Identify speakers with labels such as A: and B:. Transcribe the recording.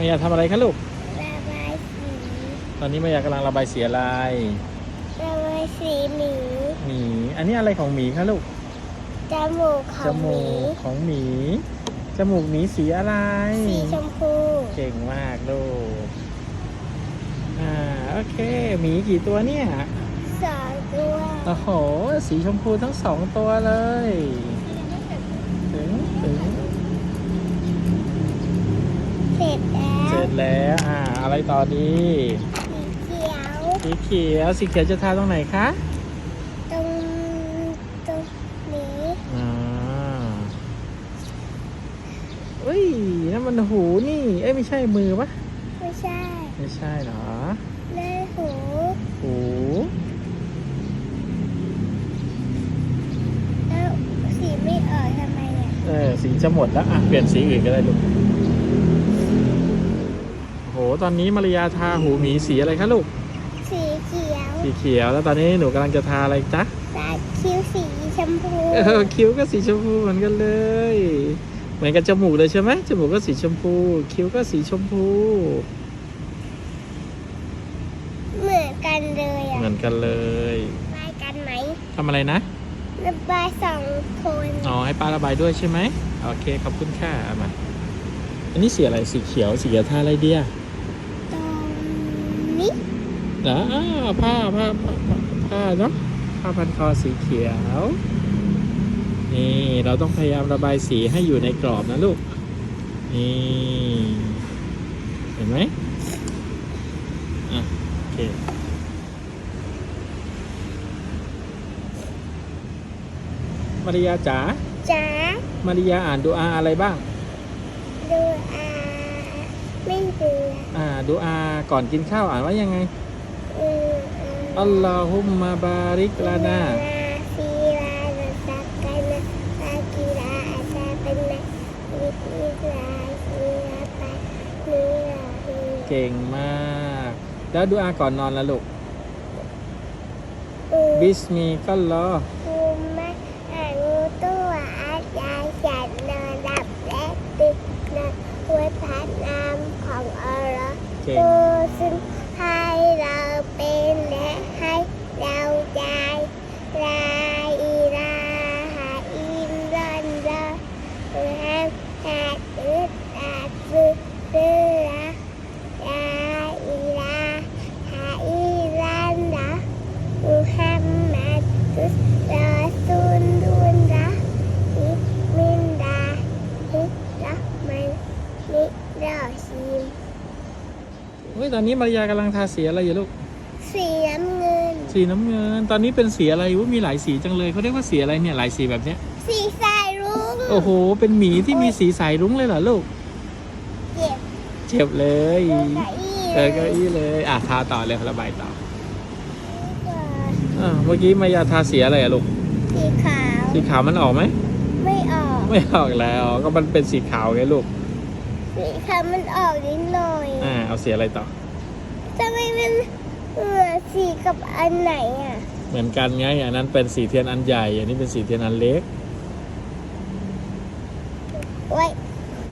A: มายาทำอะไรคะลูก
B: ระบายสี
A: ตอนนี้มายากำลังระบายสีอะไร
B: ระบายสีหมี
A: หมี อันนี้อะไรของหมีคะลูก
B: จมูกข
A: จ
B: องห
A: มู
B: มี
A: กของหมี จมูกหมีสีอะไร
B: สีชมพู
A: เก่งมากลูก อ่า โอเค หมีกี่ตัวเนี่ย
B: สองตัว
A: โอ้โห สีชมพูทั้งสองตัวเลย ถึง จแล้วอ่าอะไรต่อดี
B: สีเขียว
A: สีเขียวสีเขียวจะทาตรงไหนคะ
B: ตรงตรงนี้
A: อ่าอุ้ยนั่นมันหูนี่เอ้ยไม่ใช่มือปะ
B: ไม่ใช่
A: ไม่ใช่เหรอ
B: หน้าหู
A: หู
B: แล้วสีไม่ออกทำไมอะ
A: เออสีจะหมดแล้วอะเปลี่ยนสีอื่นก็ได้ลูกโห ตอนนี้มาริยาทาหูหมีสีอะไรคะลูก
B: สีเขียว
A: สีเขียวแล้วตอนนี้หนูกำลังจะทาอะไรจ๊ะ
B: ตาคิ้วสีชมพู
A: เออคิ้วก็สีชมพูเหมือนกันเลย เหมือนกับจมูกเลยใช่ไหมจมูกก็สีชมพู คิ้วก็สีชมพู
B: เหมือนกันเลยอะ
A: เหมือนกันเลย
B: บายกันไหม
A: ทำอะไรนะ
B: ระบายสองคน
A: อ๋อให้ป้าระบายด้วยใช่ไหมโอเคขอบคุณค่ะเอามาอันนี้สีอะไรสีเขียวสีเขียวทาอะไรเดีย
B: ตรงนี้
A: นะอ้าวผ้าผ้าผ้าผ้าผ้าเนาะผ้าพันคอสีเขียว นี่เราต้องพยายามระบายสีให้อยู่ในกรอบนะลูก นี่เห็นไหมอะโอเคมาริยาจ๋า
B: จ๋า
A: มาริยาอ่านดูอาอะไรบ้าง
B: ดูอา ไม่เบื่อ
A: อ่าดูอาก่อนกินข้าวอ่านว่ายังไง
B: อืม
A: อัลลอฮุมมาบาริกลานา
B: ซีลาลาสักกันนะซากิลาอาซาเป็นนะวิอิลาซีลาปะนีลาฮี
A: เก่งมาก แล้วดูอาก่อนนอนละลูก
B: อืม
A: บิสมีกัลลอฮ์
B: อุมะอานุตัวอาจารย์ฉันนอนหลับและตื่นนอนไว้พระนามของอัลลอฮ์
A: เก่ง
B: ผู้ซึ่งให้เราเป็นและให้เราได้ลาอิลาฮะอิลลัลลอฮ์มุฮัมมัดอุสตัฟุรุลลาฮ์ลาอิลาฮะอิลลัลลอฮ์มุฮัมมัดอุสรอซูลุลลาฮ์บิสมิลลาฮิรเราะห์มานิรเราะฮีม
A: เฮ้ยตอนนี้มารยากำลังทาสีอะไรอยู่ลูก
B: สีน้ำเงิน
A: สีน้ำเงิน ตอนนี้เป็นสีอะไรวะมีหลายสีจังเลยเขาเรียกว่าสีอะไรเนี่ยหลายสีแบบเนี้ย
B: สีสายรุ้ง
A: โอ้โห เป็นหมีที่มีสีสายรุ้งเลยเหรอลูก
B: เจ็บ
A: เจ็บเลย
B: เก้าอี้
A: เออเก้าอี้เลย อะทาต่อเลยระบายต่อ
B: ก่อน
A: อ่าเมื่อกี้มายาทาสีอะไรอะลูก
B: สีขาว
A: สีขาวมันออกไหม
B: ไม่ออก
A: ไม่ออกแล้ว ก็มันเป็นสีขาวไงลูก
B: สีขาวมันออกนิดหน่อย
A: อ่าเอาสีอะไรต่อ
B: ทำไมมันเหมือนสีกับอันไหนอะ
A: เหมือนกันไงอันนั้นเป็นสีเทียนอันใหญ่ อันนี้เป็นสีเทียนอันเล็ก
B: ไว้